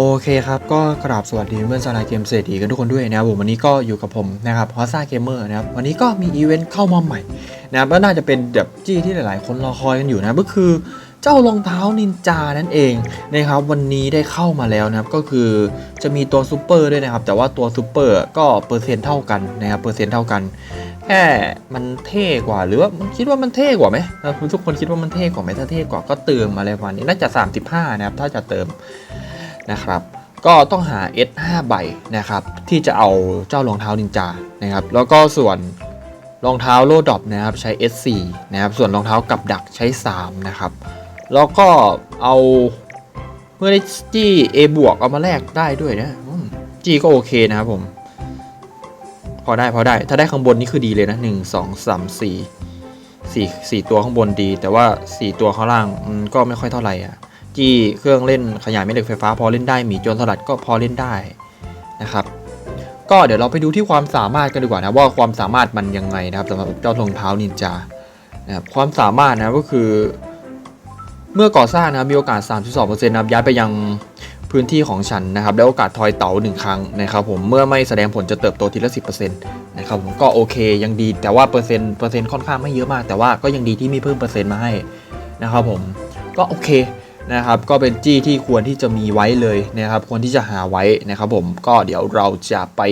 โอเคครับก็กราบสวัสดีเพื่อนสไลด์เกมเศรษฐีกันทุกคนด้วยนะครับผมวันนี้ก็อยู่กับผมนะครับฮอซ่าเกมเมอร์นะครับวันนี้ก็มีอีเวนต์เข้ามาใหม่นะครับก็น่าจะเป็นแบบจี้ที่หลาย ๆ คนรอคอยกันอยู่นะก็คือเจ้ารองเท้านินจานั่นเองนะครับวันนี้ได้เข้ามาแล้วนะครับก็คือจะมีตัวซูเปอร์ด้วยนะครับแต่ว่าตัวซูเปอร์ก็เปอร์เซ็นต์เท่ากันนะครับเปอร์เซ็นต์เท่ากันแค่มันเท่กว่าหรือว่าคิดว่ามันเท่กว่าไหมทุกคนคิดว่ามันเท่กว่าไหมถ้าเท่กว่าก็เติมอะไรประมาณนี้น่าจะ 35นะครับถ้าจะเติม นะครับก็ต้องหา S 5ใบนะครับที่จะเอาเจ้ารองเท้านินจานะครับแล้วก็ส่วนรองเท้าโลดอปนะครับใช้ S 4นะครับส่วนรองเท้ากับดักใช้ 3 นะครับ แล้วก็เอาเมื่อได้จี้ A บวกเอามาแลกได้ด้วยนะจี้ก็โอเคนะครับผม พอได้พอได้ ถ้าได้ข้างบนนี่คือดีเลยนะ 1 2 3 4 4 4 ตัวข้างบนดี แต่ว่า 4 ตัวข้างล่างก็ไม่ค่อยเท่าไหร่อะ จี้เครื่องเล่นขยายแม่เหล็กไฟฟ้าพอเล่นได้หมีโจรสลัดก็พอเล่นได้นะครับ ก็เดี๋ยวเราไปดูที่ความสามารถกันดีกว่านะว่าความสามารถมันยังไงนะครับสำหรับเจ้ารองเท้านินจานะครับความสามารถนะก็คือ เมื่อก่อสร้างนะมีโอกาส 32%นะครับย้ายไปยังพื้นที่ของฉันนะครับได้โอกาสทอยเต๋าหนึ่งครั้งนะครับผมเมื่อไม่แสดงผลจะเติบโตทีละ10%นะครับผมก็โอเคยังดีแต่ว่าเปอร์เซ็นต์เปอร์เซ็นต์ค่อนข้างไม่เยอะมาก แต่ว่าก็ยังดีที่มีเพิ่มเปอร์เซ็นต์มาให้นะครับผมก็โอเค นะครับก็เป็นจี้ที่ควรที่จะมีไว้เลยนะครับควรที่จะหาไว้นะครับผมก็เดี๋ยวเราจะไป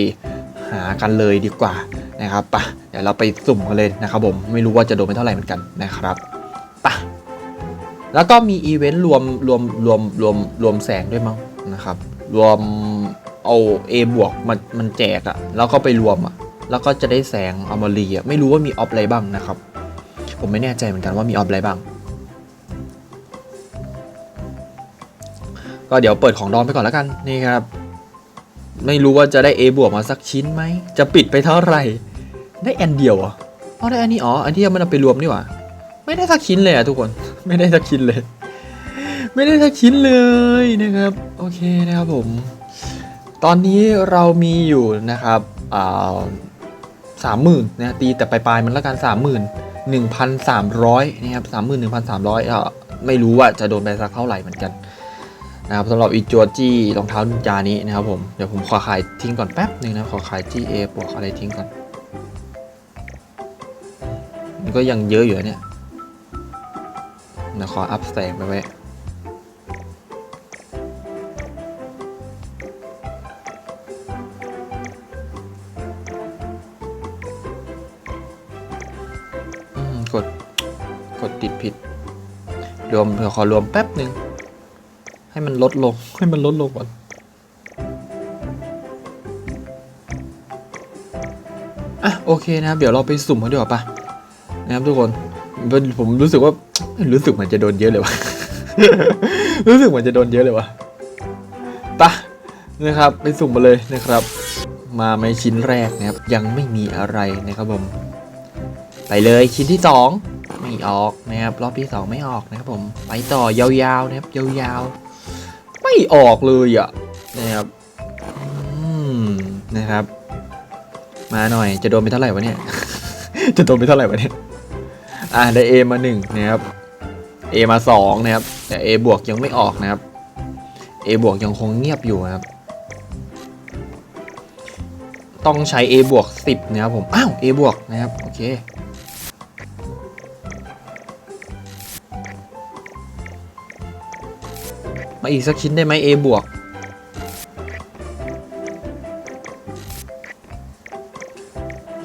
หากันเลยดีกว่านะครับปะเดี๋ยวเราไปสุ่มกันเลยนะครับผมไม่รู้ว่าจะโดนไปเท่าไหร่เหมือนกันนะครับปะแล้วก็มีอีเวนต์รวมรวมรวมรวมรวมแสงด้วยมั้งนะครับรวมเอา A บวกมันมันแจกอะแล้วก็ไปรวมอะแล้วก็จะได้แสงอมรีอะไม่รู้ว่ามีออฟอะไรบ้างนะครับ ผมไม่แน่ใจเหมือนกันว่ามีออฟอะไรบ้าง ก็เดี๋ยวเปิดของดองไปก่อนแล้วกันนี่ครับ ไม่รู้ว่าจะได้ A บวกมาสักชิ้นไหม จะปิดไปเท่าไหร่ ได้อันเดียวเหรออ๋อได้อันนี้อ๋ออันที่มันเอาไปรวมนี่หว่าไม่ได้สักชิ้นเลยอะทุกคนไม่ได้สักชิ้นเลย ไม่ได้สักชิ้นเลยนะครับ โอเคนะครับผม ตอนนี้เรามีอยู่นะครับอ่าสามหมื่นนะตีแต่ปลายๆมันละกันสามหมื่นหนึ่งพันสามร้อยนะครับสามหมื่นหนึ่งพันสามร้อยอ่ไม่รู้ว่าจะโดนไปสักเท่าไหร่เหมือนกัน นะครับสำหรับอีจัวจี้รองเท้านินจานี้นะครับผมเดี๋ยวผมขอขายทิ้งก่อนแป๊บหนึ่งนะขอขายจี้เอบวกอะไรทิ้งก่อนมันก็ยังเยอะอยู่เนี่ยเดี๋ยวขออัพแสงไปไว้กด กดติดผิด รวมเดี๋ยวขอรวมแป๊บหนึ่ง ให้มันลดลง ให้มันลดลงก่อนอะโอเคนะครับ เดี๋ยวเราไปสุ่มกันดีกว่าปะนะครับทุกคนผมรู้สึกว่ารู้สึกเหมือนจะโดนเยอะเลยวะรู้สึกเหมือนจะโดนเยอะเลยวะปะนะครับ ไปสุ่มมาเลยนะครับ มาในชิ้นแรกนะครับ ยังไม่มีอะไรนะครับผมไปเลยชิ้นที่สองไม่ออกนะครับรอบที่สองไม่ออกนะครับผม ไปต่อยาวๆนะครับยาวๆ ไม่ออกเลยอะนะครับอืมนะครับ มาหน่อยจะโดนไปเท่าไหร่วะเนี่ย จะโดนไปเท่าไหร่วะเนี่ยอ่าได้ A มาหนึ่งนะครับ A มาสองนะครับ แต่ A บวกยังไม่ออกนะครับ A บวกยังคงเงียบอยู่นะครับ ต้องใช้ A บวกสิบนะครับผม อ้าว A บวกนะครับ โอเค มาอีกสักชิ้นได้ไหม A บวก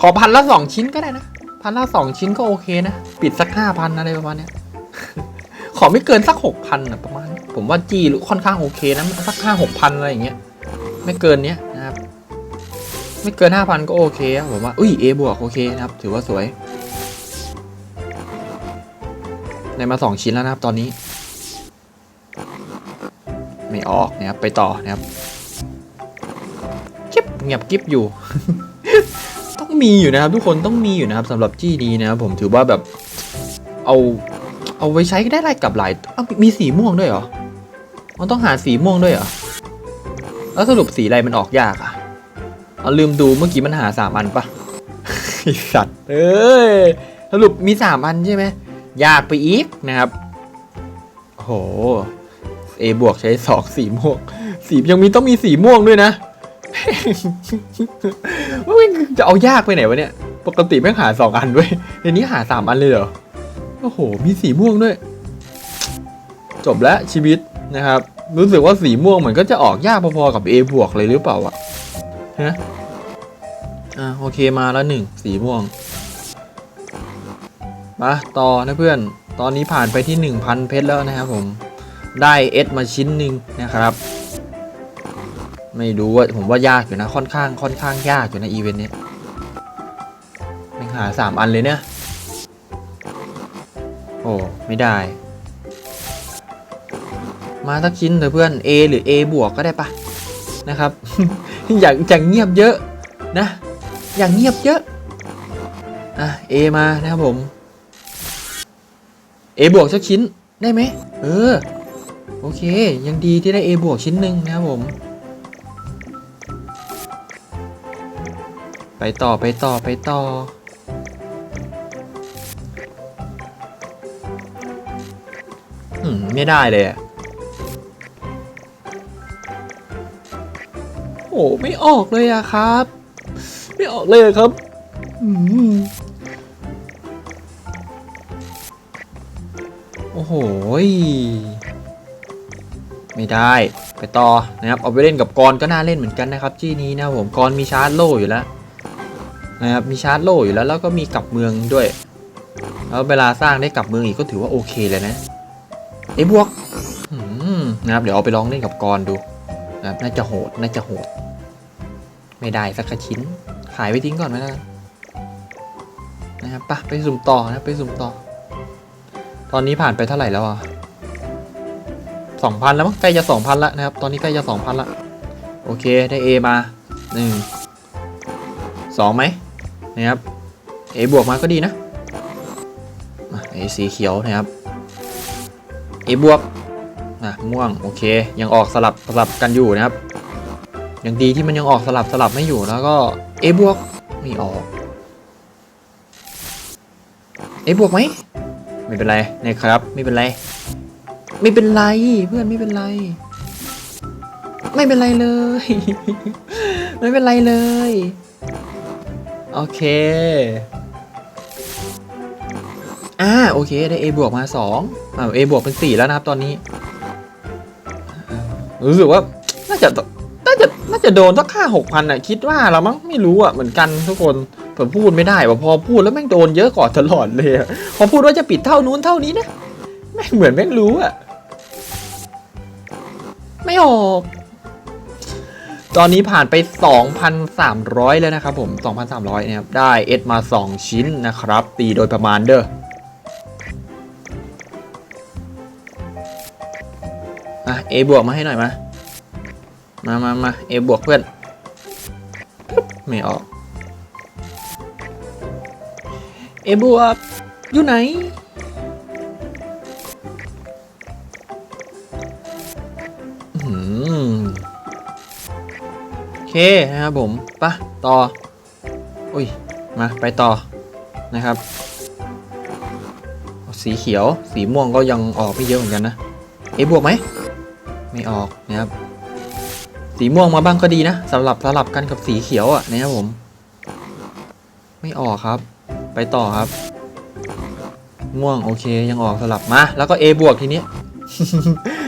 ขอพันละสองชิ้นก็ได้นะ พันละสองชิ้นก็โอเคนะ ปิดสักห้าพันอะไรประมาณเนี้ย ขอไม่เกินสักหกพันนะประมาณ ผมว่าจีหรือค่อนข้างโอเคนะ สักห้าหกพันอะไรอย่างเงี้ย ไม่เกินเนี้ยนะครับ ไม่เกินห้าพันก็โอเคผมว่า อุ้ยเอบวกโอเคนะครับ ถือว่าสวยได้มาสองชิ้นแล้วนะครับตอนนี้ ไม่ออกนะครับไปต่อนะครับกิ๊บเงียบกิบอยู่ ต้องมีอยู่นะครับ ทุกคนต้องมีอยู่นะครับสำหรับจี้นี้นะครับผมถือว่าแบบเอาเอาไว้ใช้ได้หลายกับหลายเอามีสีม่วงด้วยเหรอมันต้องหาสีม่วงด้วยเหรอแล้วสรุปสีอะไรมันออกยากอะเอาลืมดูเมื่อกี้มันหาสามอันปะสัตว์เอ้ยสรุปมีสามอันใช่ไหมยากไปอีกนะครับโอ้โห A บวกใช้สองสีม่วง สียังมีต้องมีสีม่วงด้วยนะว่าแม่งจะเอายากไปไหนวะเนี่ย ปกติแม่งหาสองอันด้วยเดี๋ยวนี้หาสามอันเลยเหรอ โอ้โห มีสีม่วงด้วย จบแล้วชีวิตนะครับ รู้สึกว่าสีม่วงเหมันก็จะออกยากพอๆกับ A บวกเลยหรือเปล่าอะฮะอะโอเคมาแล้วหนึ่งสีม่วง มาต่อนะเพื่อน ตอนนี้ผ่านไปที่ 1,000 เพชรแล้วนะครับผม ได้เอสมาชิ้นหนึ่งนะครับ ไม่รู้ว่าผมว่ายากอยู่นะค่อนข้างค่อนข้างยากอยู่นะอีเวนต์นี้ไม่หาสามอันเลยเนี่ยโอ้ไม่ได้ มาสักชิ้นเถอะเพื่อน A หรือ A บวกก็ได้ปะนะครับ อยากอยากเงียบเยอะนะ อยากเงียบเยอะอะ A มานะครับผม A บวกสักชิ้นได้ไหมเออ โอเค ยังดีที่ได้ A บวกชิ้นหนึ่งนะครับผม ไปต่อไปต่อไปต่อ อืม ไม่ได้เลยอะโอ้ไม่ออกเลยอะครับ ไม่ออกเลยครับ อืมโอ้โหย ไม่ได้ไปต่อนะครับเอาไปเล่นกับกรก็น่าเล่นเหมือนกันนะครับจี้นี้นะผมกรมีชาร์จโล่อยู่แล้วนะครับมีชาร์จโล่อยู่แล้วแล้วก็มีกลับเมืองด้วยแล้วเวลาสร้างได้กลับเมืองอีกก็ถือว่าโอเคเลยนะไอ้บวกนะครับเดี๋ยวเอาไปลองเล่นกับกรดูนะครับน่าจะโหดน่าจะโหด ไม่ได้สักชิ้น ขายไปทิ้งก่อนไหมนะนะครับปะไปสุ่มต่อนะไปสุ่มต่อ ตอนนี้ผ่านไปเท่าไหร่แล้วอะ สองพันแล้วมั้งใกล้จะสองพันละนะครับ ตอนนี้ใกล้จะสองพันละโอเคได้ A มาหนึ่งสองไหมนะครับ A บวกมาก็ดีนะอะ A สีเขียวนะครับ A บวกอะม่วงโอเคยังออกสลับสลับกันอยู่นะครับยังดีที่มันยังออกสลับสลับไม่อยู่แล้วก็ A บวกไม่ออก A บวกไหมไม่เป็นไรนะครับไม่เป็นไร ไม่เป็นไรเพื่อนไม่เป็นไร ไม่เป็นไรเลย ไม่เป็นไรเลย โอเค อ่าโอเคได้ A บวกมา2อ่า A บวกเป็น 4 แล้วนะครับตอนนี้ รู้สึกว่าน่าจะน่าจะน่าจะโดนสักค่าหกพันอะคิดว่าเรามั้งไม่รู้อะเหมือนกันทุกคนผมพูดไม่ได้ว่าพอพูดแล้วแม่งโดนเยอะกว่าตลอดเลยพอพูดว่าจะปิดเท่านู้นเท่านี้นะแม่งเหมือนแม่งรู้อะ ไม่ออก ตอนนี้ผ่านไป 2,300 แล้วนะครับผม 2,300นะครับ ได้เอสมา 2 ชิ้นนะครับ ตีโดยประมาณเด้ออะ A บวกมาให้หน่อยมา มามามา A บวกเพื่อนไม่ออก A บวกอยู่ไหน เคนะครับผมปะต่อ อุ้ย มาไปต่อนะครับ สีเขียว สีม่วงก็ยังออกไม่เยอะเหมือนกันนะ เอบวกไหม ไม่ออกนะครับ สีม่วงมาบ้างก็ดีนะสำหรับสลับกันกับสีเขียวอะนะครับผม ไม่ออกครับ ไปต่อครับ ม่วงโอเคยังออกสลับมา แล้วก็ A บวกทีนี้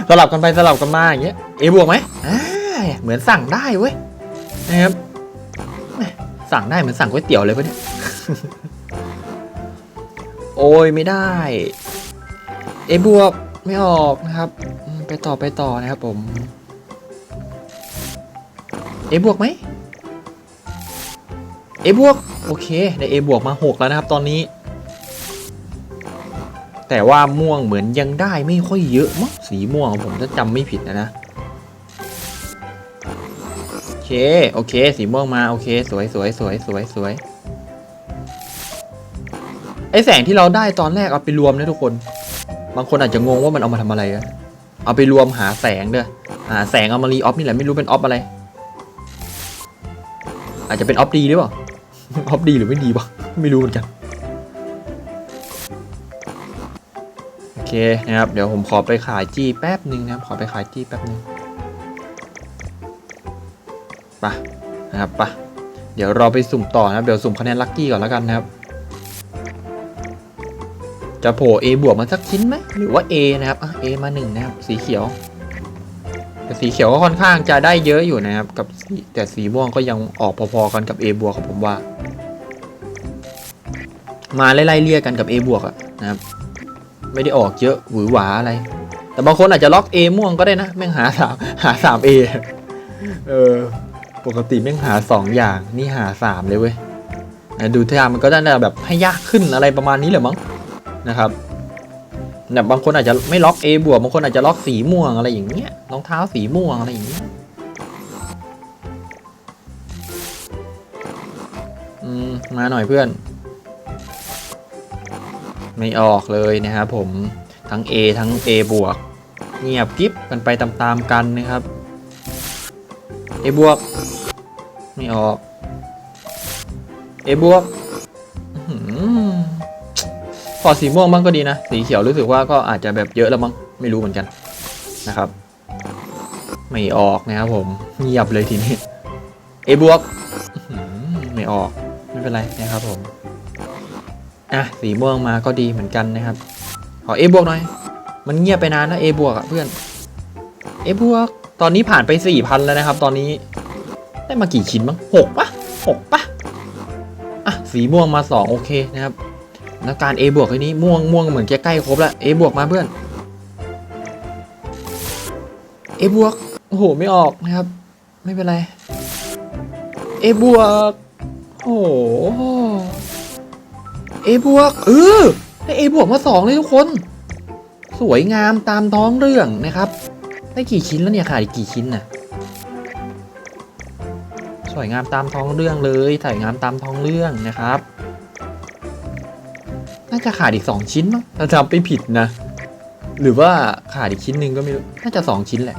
สลับกันไปสลับกันมาอย่างเงี้ย A บวกไหมเหมือนสั่งได้เว้ย นะครับแหม่สั่งได้เหมือนสั่งก๋วยเตี๋ยวเลยปะเนี่ย โอ้ยไม่ได้ A บวกไม่ออกนะครับอืมไปต่อไปต่อนะครับผม A บวกไหม A บวกโอเคได้ A บวกมาหกแล้วนะครับตอนนี้ แต่ว่าม่วงเหมือนยังได้ไม่ค่อยเยอะมั้งสีม่วงผมถ้าจำไม่ผิดนะนะ โอเคโอเค สีม่วงมา โอเค สวยสวยสวยสวยสวยไอแสงที่เราได้ตอนแรกเอาไปรวมนะทุกคน บางคนอาจจะงงว่ามันเอามาทำอะไรอะเอาไปรวมหาแสงเด้อหาแสงเอามารีออฟนี่แหละไม่รู้เป็นออฟอะไร อาจจะเป็นออฟดีหรือเปล่า ออฟดีหรือไม่ดีวะไม่รู้เหมือนกัน โอเคนะครับ เดี๋ยวผมขอไปขายจี้แป๊บหนึ่งนะครับ ขอไปขายจี้แป๊บหนึ่ง ปะนะครับไปะเดี๋ยวเราไปสุ่มต่อนะครับเดี๋ยวสุ่มคะแนนลัคกี้ก่อนแล้วกันนะครับ จะโผล่ A บวกมาสักชิ้นไหมหรือว่า A นะครับอะ A มาหนึ่งนะครับสีเขียวแต่สีเขียวก็ค่อนข้างจะได้เยอะอยู่นะครับ กับสีแต่สีม่วงก็ยังออกพอๆกันกับ A บวกครับผมว่า มาไล่ๆเลี่ยกันกับ A บวกอะนะครับ ไม่ได้ออกเยอะหวือหวาอะไร แต่บางคนอาจจะล็อก A ม่วงก็ได้นะ แม่งหาสามหาสาม A เออ ปกติแม่งหาสองอย่างนี่หาสามเลยเว้ยดูท่ามันก็จะแบบให้ยากขึ้นอะไรประมาณนี้แหละมั้งนะครับแบบบางคนอาจจะไม่ล็อก A บวกบางคนอาจจะล็อกสีม่วงอะไรอย่างเงี้ยรองเท้าสีม่วงอะไรอย่างเงี้ยอืมมาหน่อยเพื่อน ไม่ออกเลยนะครับผมทั้ง A ทั้ง A บวก เงียบกิ๊บกันไปตามๆกันนะครับ A บวก ไม่ออก A บวกอื้อหือพอสีม่วงบ้างก็ดีนะ สีเขียวรู้สึกว่าก็อาจจะแบบเยอะแล้วมั้ง ไม่รู้เหมือนกันนะครับ ไม่ออกนะครับผม เงียบเลยทีนี้ A บวกอื้อหือไม่ออก ไม่เป็นไรนะครับผม อะ สีม่วงมาก็ดีเหมือนกันนะครับ ขอ A บวกหน่อย มันเงียบไปนานนะ A บวกอะเพื่อน A บวก ตอนนี้ผ่านไปสี่พันแล้วนะครับ ตอนนี้ ได้มากี่ชิ้นบ้างหกปะหกปะอะสีม่วงมาสองโอเคนะครับแล้วการ A บวกไอ้นี้ม่วงม่วงเหมือนจะใกล้ครบแล้ว A บวกมาเพื่อน A บวกโอ้โหไม่ออกนะครับ ไม่เป็นไร A บวกโอ้โหเอบวกเออได้เอบวกมาสองเลยทุกคน สวยงามตามท้องเรื่องนะครับ ได้กี่ชิ้นแล้วเนี่ยขาดอีกกี่ชิ้นน่ะ สวยงามตามท้องเรื่องเลยสวยงามตามท้องเรื่องนะครับ น่าจะขาดอีกสองชิ้นมั้งถ้าจำไม่ผิดนะ หรือว่าขาดอีกชิ้นหนึ่งก็ไม่รู้ น่าจะสองชิ้นแหละ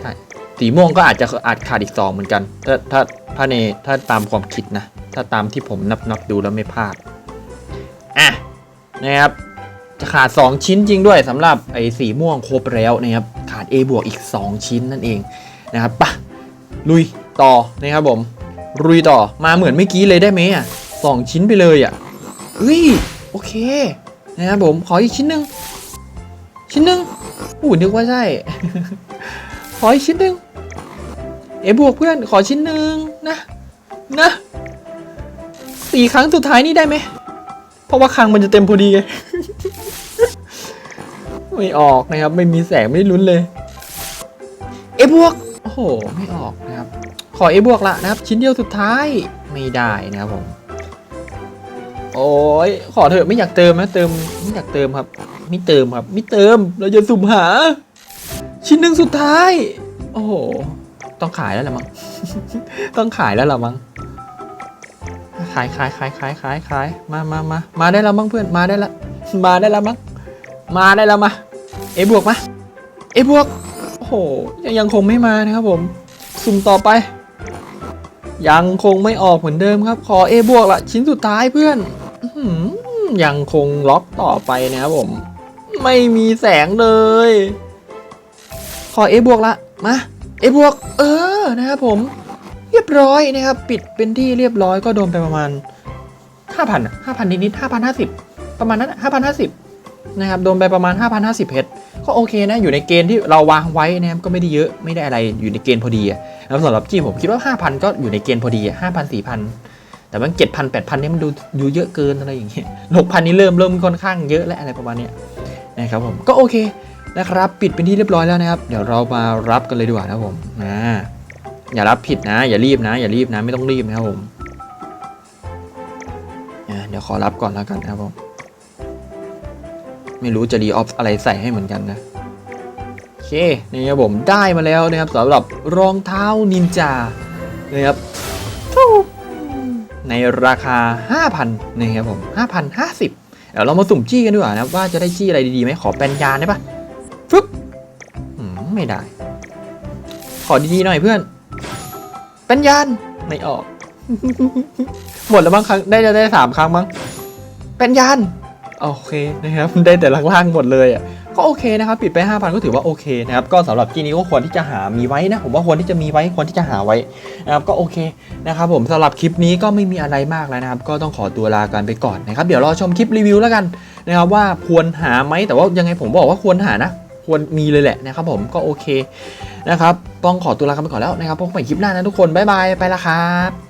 ใช่ สีม่วงก็อาจจะอาจขาดอีกสองเหมือนกัน ถ้าถ้าถ้าในถ้าตามความคิดนะ ถ้าตามที่ผมนับนับดูแล้วไม่พลาด อะ นะครับจะขาด 2 ชิ้นจริงด้วยสำหรับไอ้สีม่วงครบแล้วนะครับขาด A บวกอีก 2 ชิ้นนั่นเองนะครับปะ ลุยต่อนะครับผมลุยต่อมาเหมือนเมื่อกี้เลยได้ไหมอะสองชิ้นไปเลยอะเฮ้ยโอเคนะครับผมขออีกชิ้นหนึ่งชิ้นหนึ่งอู้นึกว่าใช่ ขออีกชิ้นหนึ่งเอ๋บวกเพื่อนขอชิ้นหนึ่งนะนะสี่ครั้งสุดท้ายนี่ได้ไหมเพราะว่าครั้งมันจะเต็มพอดีไงไม่ออกนะครับ ไม่มีแสงไม่ลุ้นเลย เอ๋บวก โอ้โห ไม่ออกนะครับ ขอเอบวกละนะครับ ชิ้นเดียวสุดท้าย ไม่ได้นะครับผม โอ้ย ขอเถอะไม่อยากเติมนะ เติม ไม่อยากเติมครับ ไม่เติมครับ ไม่เติม เราจะสุ่มหา ชิ้นหนึ่งสุดท้าย โอ้โห ต้องขายแล้วละมั้ง ต้องขายแล้วละมั้ง ขายขายขายขายขายขาย มามามามาได้แล้วมั้งเพื่อน มาได้ละ มาได้แล้วมั้ง มาได้แล้วมา เอบวกมา เอบวก โห ยังคงไม่มานะครับผม สุ่มต่อไป ยังคงไม่ออกเหมือนเดิมครับ ขอเอบวกละชิ้นสุดท้ายเพื่อนอยังคงล็อกต่อไปนะครับผม ไม่มีแสงเลย ขอเอบวกละมาเอบวกเออนะครับผม เรียบร้อยนะครับ ปิดเป็นที่เรียบร้อยก็โดนไปประมาณ 5,000 5,000 นิดๆ5,050 ประมาณนั้น5,050 นะครับ โดนไปประมาณ 5,050เพชร ก็โอเคนะ อยู่ในเกณฑ์ที่เราวางไว้นะครับก็ไม่ได้เยอะไม่ได้อะไรอยู่ในเกณฑ์พอดีแล้วสำหรับจี้ผมคิดว่า 5,000 ก็อยู่ในเกณฑ์พอดีอะ5,000 4,000แต่มัน7,000 8,000เนี่ยมันดูดูเยอะเกินอะไรอย่างเงี้ย6,000นี่เริ่มเริ่มค่อนข้างเยอะและอะไรประมาณเนี้ยนะครับผมก็โอเคนะครับ ปิดเป็นที่เรียบร้อยแล้วนะครับ เดี๋ยวเรามารับกันเลยดีกว่านะผมอ่าอย่ารับผิดนะ อย่ารีบนะ อย่ารีบนะไม่ต้องรีบนะครับผมเดี๋ยวขอรับก่อนแล้วกันนะครับผม ไม่รู้จะรีออฟอะไรใส่ให้เหมือนกันนะโอเคนี่ครับผมได้มาแล้วนะครับสำหรับรองเท้านินจานะครับฟู้ในราคา 5,000นะครับผม5,050 เดี๋ยวเรามาสุ่มจี้กันดีกว่านะครับว่าจะได้จี้อะไรดีๆไหมขอแปนยานได้ปะฟึบอืมไม่ได้ ขอดีๆหน่อยเพื่อน เป็นยานไม่ออก หมดแล้วบางครั้งได้จะได้สามครั้งมั้งเป็นยาน โอเคนะครับได้แต่ล่างๆหมดเลยอะก็โอเคนะครับปิดไป 5,000 ก็ถือว่าโอเคนะครับก็สำหรับจีนี้ก็ควรที่จะหามีไว้นะผมว่าควรที่จะมีไว้ควรที่จะหาไว้นะครับก็โอเคนะครับผมสำหรับคลิปนี้ก็ไม่มีอะไรมากแล้วนะครับ ก็ต้องขอตัวลากันไปก่อนนะครับเดี๋ยวรอชมคลิปรีวิวแล้วกันนะครับว่าควรหาไหมแต่ว่ายังไงผมบอกว่าควรหานะควรมีเลยแหละนะครับผมก็โอเคนะครับต้องขอตัวลากันไปก่อนแล้วนะครับพบกันใหม่คลิปหน้านะทุกคนบ๊ายบายไปละครับ